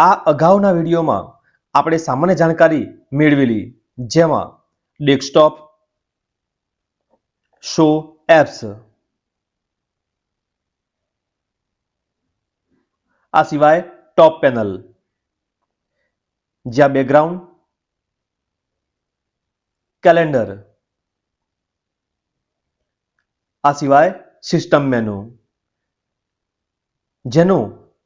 આ અગાઉના વિડીયોમાં આપણે સામાન્ય જાણકારી મેળવેલી, જેમાં ડેસ્કટોપ, શો, એપ્સ આ સિવાય ટોપ પેનલ, જ્યાં બેકગ્રાઉન્ડ, કેલેન્ડર, આ સિવાય સિસ્ટમ મેનુ, જેનું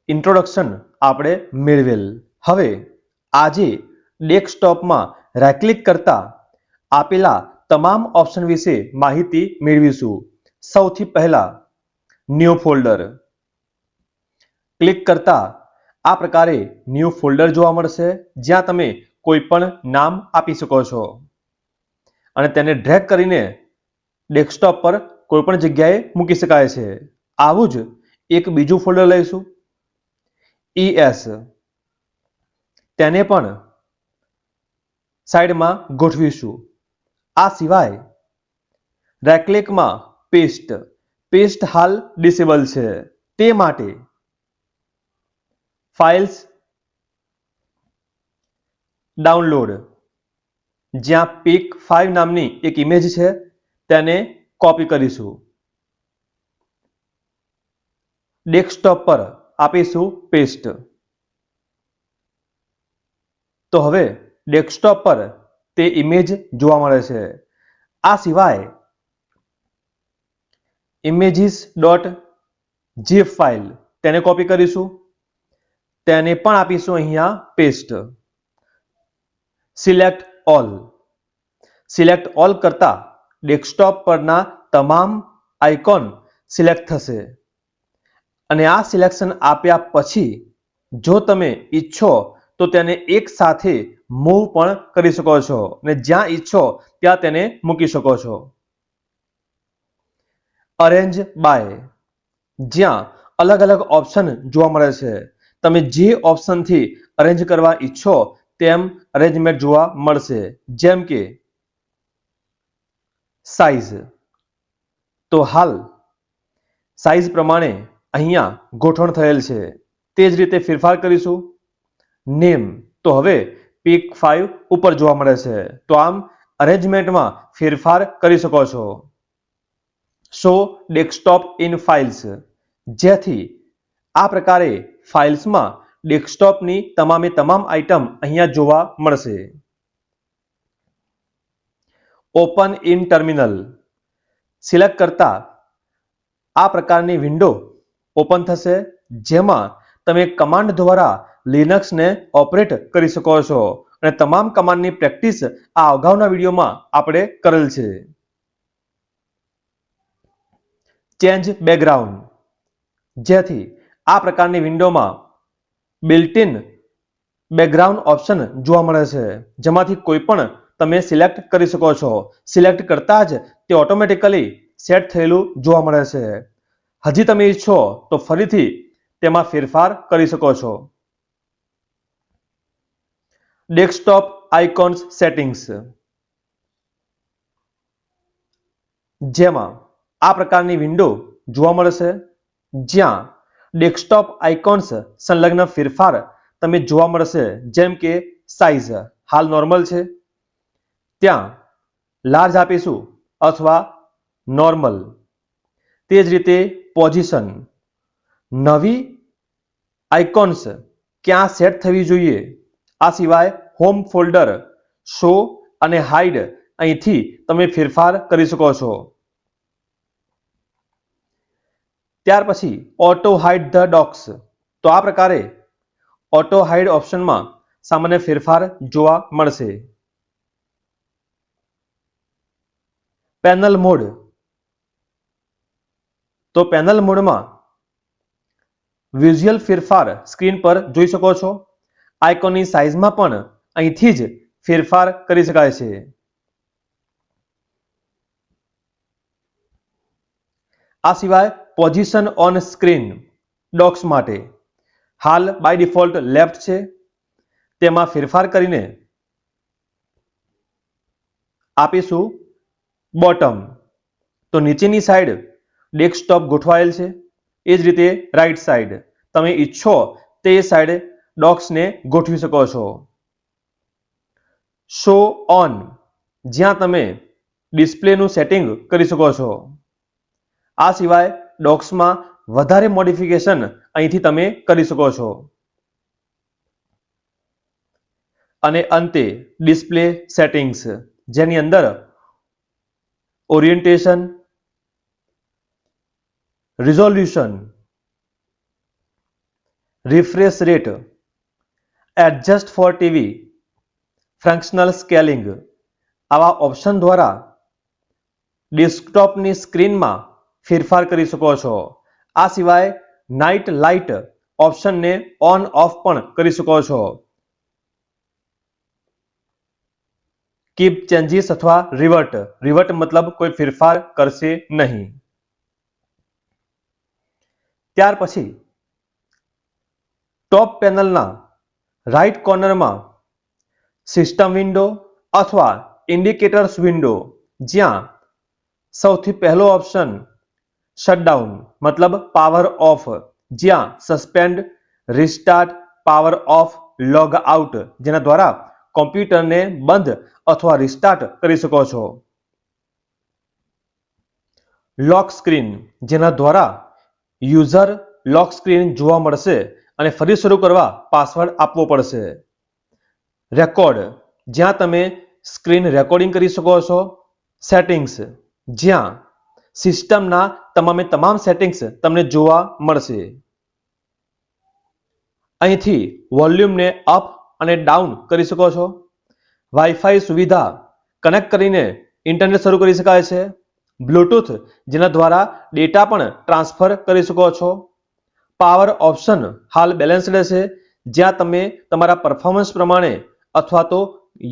ઇન્ટ્રોડક્શન આપણે મેળવેલ. હવે આજે ડેસ્કટોપમાં રાઇટ ક્લિક કરતા આપેલા તમામ ઓપ્શન વિશે માહિતી મેળવીશું. સૌથી પહેલા ન્યૂ ફોલ્ડર ક્લિક કરતા આ પ્રકારે ન્યૂ ફોલ્ડર જોવા મળશે, જ્યાં તમે કોઈ પણ નામ આપી શકો છો. અને તેને ડ્રેગ કરીને ડેસ્કટોપ પર કોઈ પણ જગ્યાએ મૂકી શકાય છે. આવું જ એક બીજું ફોલ્ડર લઈશું. ES તેને પણ સાઈડમાં ગોઠવીશું. આ સિવાય રેકલેકમાં પેસ્ટ. પેસ્ટ હાલ ડિસેબલ છે. તે માટે ફાઇલ્સ ડાઉનલોડ. જ્યાં પીક ફાઇવ નામની એક ઇમેજ છે, તેને કોપી કરીશું. ડેસ્કટોપ પર આપીશું પેસ્ટ તો હવે ડેસ્કટોપ પર તે ઇમેજ જોવા મળે છે. આ સિવાય ઇમેજીસ ડોટ જીફ ફાઇલ તેને કોપી કરીશું. તેને પણ આપીશું અહીંયા paste select all select all કરતા ડેસ્કટોપ પરના તમામ આઇકોન સિલેક્ટ થશે. અને આ સિલેક્શન આપ્યા પછી જો તમે ઈચ્છો તો તેને એક સાથે મૂવ પણ કરી શકો છો અને જ્યાં ઈચ્છો ત્યાં તેને મૂકી શકો છો. અરેન્જ બાય જ્યાં અલગ અલગ ઓપ્શન જોવા મળે છે. તમે જે ઓપ્શનથી અરેન્જ કરવા ઈચ્છો તેમ અરેન્જમેન્ટ જોવા મળશે. જેમ કે સાઈઝ તો હાલ સાઈઝ પ્રમાણે અહીંયા ગોઠવણ થયેલ છે. તે જ રીતે ફેરફાર કરીશું. નેમ તો હવે પીક ફાઇવ ઉપર જોવા મળે છે. તો આમ અરેન્જમેન્ટમાં ફેરફાર કરી શકો છો. શો ડેસ્કટોપ ઇન ફાઇલ્સ જેથી આ પ્રકારે ફાઇલ્સમાં ડેસ્કટોપની તમામે તમામ આઇટમ અહીંયા જોવા મળશે. ઓપન ઇન ટર્મિનલ સિલેક્ટ કરતા આ પ્રકારની વિન્ડો ઓપન થશે, જેમાં તમે કમાન્ડ દ્વારા લિનક્સને ઓપરેટ કરી શકો છો. અને તમામ કમાન્ડની પ્રેક્ટિસ આ અગાઉના વિડીયોમાં આપણે કરેલ છે. Change background. જેથી આ પ્રકારની વિન્ડોમાં બિલ્ટ ઇન બેકગ્રાઉન્ડ ઓપ્શન જોવા મળે છે. જેમાંથી કોઈ પણ તમે સિલેક્ટ કરી શકો છો. સિલેક્ટ કરતા જ તે ઓટોમેટિકલી સેટ થયેલું જોવા મળે છે. હજી તમે ઈચ્છો તો ફરીથી તેમાં ફેરફાર કરી શકો છો. ડેસ્કટોપ આઇકોન્સ સેટિંગ્સ જેમાં આ પ્રકારની વિન્ડો જોવા મળશે. જ્યાં ડેસ્કટોપ આઇકોન્સ સંલગ્ન ફેરફાર તમે જોવા મળશે, જેમ કે સાઇઝ હાલ નોર્મલ છે. ત્યાં લાર્જ આપીશું અથવા નોર્મલ તે જ રીતે પોઝિશન નવી આઇકોન્સ ક્યાં સેટ થવી જોઈએ? આ સિવાય હોમ ફોલ્ડર, શો અને હાઇડ અહીંથી તમે ફેરફાર કરી શકો છો. ત્યાર પછી ઓટો હાઇડ ધ ડોક્સ. તો આ પ્રકારે ઓટો હાઇડ ઓપ્શનમાં સામાન્ય ફેરફાર જોવા મળશે. Panel mode. તો પેનલ મોડમાં વિઝ્યુઅલ ફેરફાર સ્ક્રીન પર જોઈ શકો છો. આઇકોનની સાઇઝમાં પણ અહીંથી જ ફેરફાર કરી શકાય છે. આ સિવાય પોઝિશન ઓન સ્ક્રીન ડોક્સ માટે. હાલ બાય ડિફોલ્ટ લેફ્ટ છે. તેમાં ફેરફાર કરીને આપીશું બોટમ તો નીચેની સાઈડ ડેસ્કટોપ ગોઠવાયેલ છે. એ જ રીતે રાઈટ સાઈડ તમે ઈચ્છો તે સાઈડ ડોક્સને ગોઠવી શકો છો. શો ઓન જ્યાં તમે ડિસ્પ્લેનું સેટિંગ કરી શકો છો. આ સિવાય ડોક્સમાં વધારે મોડિફિકેશન અહીંથી તમે કરી શકો છો. અને અંતે ડિસ્પ્લે સેટિંગ્સ. જેની અંદર orientation resolution refresh rate adjust for TV functional scaling આવા ઓપ્શન દ્વારા ડેસ્કટોપની સ્ક્રીનમાં ફેરફાર કરી શકો છો. આ સિવાય નાઇટ લાઇટ ઓપ્શનને ઓન ઓફ પણ કરી શકો છો. કીપ ચેન્જીસ અથવા રિવર્ટ રિવર્ટ મતલબ કોઈ ફેરફાર કરશે નહીં. ત્યાર પછી ટોપ પેનલના રાઈટ કોર્નરમાં સિસ્ટમ વિન્ડો અથવા ઇન્ડિકેટર્સ વિન્ડો જ્યાં સૌથી પહેલો ઓપ્શન શટડાઉન મતલબ પાવર ઓફ જ્યાં suspend restart power off log out જેના દ્વારા કોમ્પ્યુટરને બંધ અથવા રિસ્ટાર્ટ કરી શકો છો. લોક સ્ક્રીન જેના દ્વારા યુઝર લોક સ્ક્રીન જોવા મળશે અને ફરી શરૂ કરવા પાસવર્ડ આપવો પડશે. રેકોર્ડ. જ્યાં તમે સ્ક્રીન રેકોર્ડિંગ કરી શકો છો. સેટિંગ્સ. જ્યાં સિસ્ટમના તમામે તમામ સેટિંગ્સ તમને જોવા મળશે. અહીંથી વોલ્યુમને અપ અને ડાઉન કરી શકો છો. વાઈફાઈ સુવિધા. કનેક્ટ કરીને ઇન્ટરનેટ શરૂ કરી શકાય છે. બ્લૂટૂથ જેના દ્વારા ડેટા પણ ટ્રાન્સફર કરી શકો છો. પાવર ઓપ્શન હાલ બેલેન્સ્ડ છે જ્યાં તમે તમારા પરફોર્મન્સ પ્રમાણે અથવા તો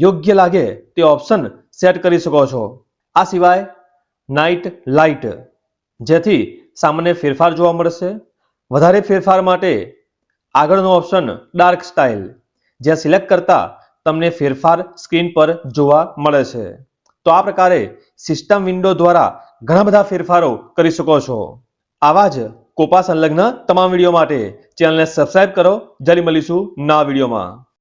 યોગ્ય લાગે તે ઓપ્શન સેટ કરી શકો છો. આ સિવાય નાઇટ લાઇટ જેથી સામાન્ય ફેરફાર જોવા મળશે. વધારે ફેરફાર માટે આગળનો ઓપ્શન ડાર્ક સ્ટાઇલ જ્યાં સિલેક્ટ કરતા તમને ફેરફાર સ્ક્રીન પર જોવા મળે છે. તો આ પ્રકારે સિસ્ટમ વિન્ડો દ્વારા ઘણા બધા ફેરફારો કરી શકો છો. આવા જ કોપા સંલગ્ન તમામ વીડિયો માટે ચેનલને સબસ્ક્રાઇબ કરો. જલ્દી મળીશું નવા વિડીયોમાં.